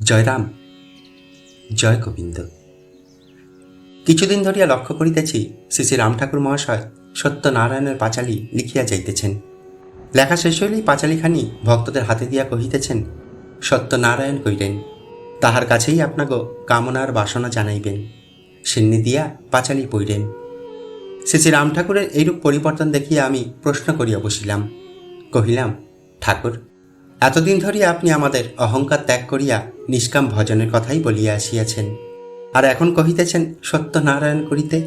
জয়রাম জয় গোবিন্দ। কিছুদিন ধরিয়া লক্ষ্য করিতেছি শ্রী শ্রী রাম ঠাকুর মহাশয় সত্যনারায়ণের পাঁচালী লিখিয়া যাইতেছেন। লেখা শেষ হইলেই পাঁচালীখানি ভক্তদের হাতে দিয়া কহিতেছেন, সত্যনারায়ণ কইলেন তাহার কাছেই আপনাগো কামনার বাসনা জানাইবেন। সিন্নি দিয়া পাঁচালী পইলেন শ্রী শ্রী রাম ঠাকুরের এইরূপ পরিবর্তন দেখিয়া আমি প্রশ্ন করিয়া বসিলাম। কহিলাম, ঠাকুর, এতদিন ধরিয়া আপনি আমাদের অহংকার ত্যাগ করিয়া নিষ্কাম ভজনের কথাই বলিয়া আসিয়াছেন। আর এখন কহিতেছেন, সত্যনারায়ণ করিতে,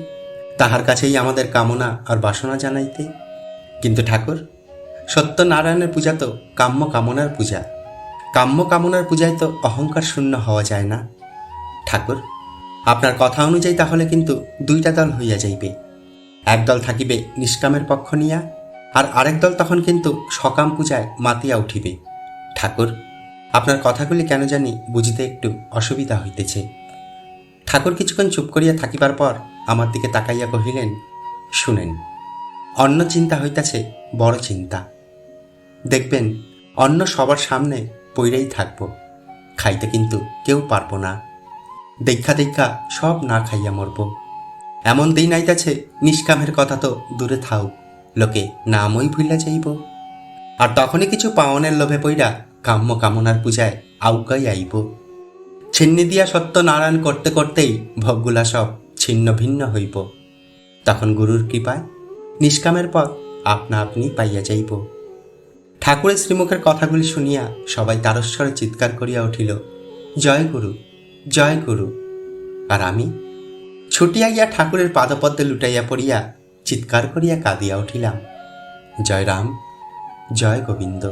তাহার কাছেই আমাদের কামনা আর বাসনা জানাইতে। কিন্তু ঠাকুর, সত্যনারায়ণের পূজা তো কাম্য কামনার পূজা। কাম্য কামনার পূজায় তো অহংকার শূন্য হওয়া যায় না। ঠাকুর, আপনার কথা অনুযায়ী তাহলে কিন্তু দুইটা দল হইয়া যাইবে। একদল থাকিবে নিষ্কামের পক্ষ নিয়া, আর আরেক দল তখন কিন্তু সকাম পূজায় মাতিয়া উঠিবে। ঠাকুর আপনার কথাগুলি কেন জানি বুঝিতে একটু অসুবিধা হইতেছে। ঠাকুর কিছুক্ষণ চুপ করিয়া থাকিবার পর আমার দিকে তাকাইয়া কহিলেন, শুনেন, অন্য চিন্তা হইতাছে বড় চিন্তা। দেখবেন অন্য সবার সামনে পইরেই থাকব, খাইতে কিন্তু কেউ পারব না। দেখা দেখা সব না খাইয়া মরব। এমন দিন আইতাছে, নিষ্কামের কথা তো দূরে থাও লোকে নামই ভুলিয়া যাইব। আর তখনই কিছু পাওনের লোভে পইরা কাম্য কামনার পূজায় আউকাই আইব। ছিন্নি দিয়া সত্য নারায়ণ করতে করতেই ভোগগুলা সব ছিন্ন ভিন্ন হইব। তখন গুরুর কৃপায় নিষ্কামের পথ আপনা আপনি পাইয়া যাইব। ঠাকুরের শ্রীমুখের কথাগুলি শুনিয়া সবাই তারস্বরে চিৎকার করিয়া উঠিল, জয় গুরু জয় গুরু। আর আমি ছুটিয়া গিয়া ঠাকুরের পাদপদ্মে লুটাইয়া পড়িয়া চিৎকার করিয়া কাঁদিয়া উঠিলাম জয় রাম জয় গোবিন্দ।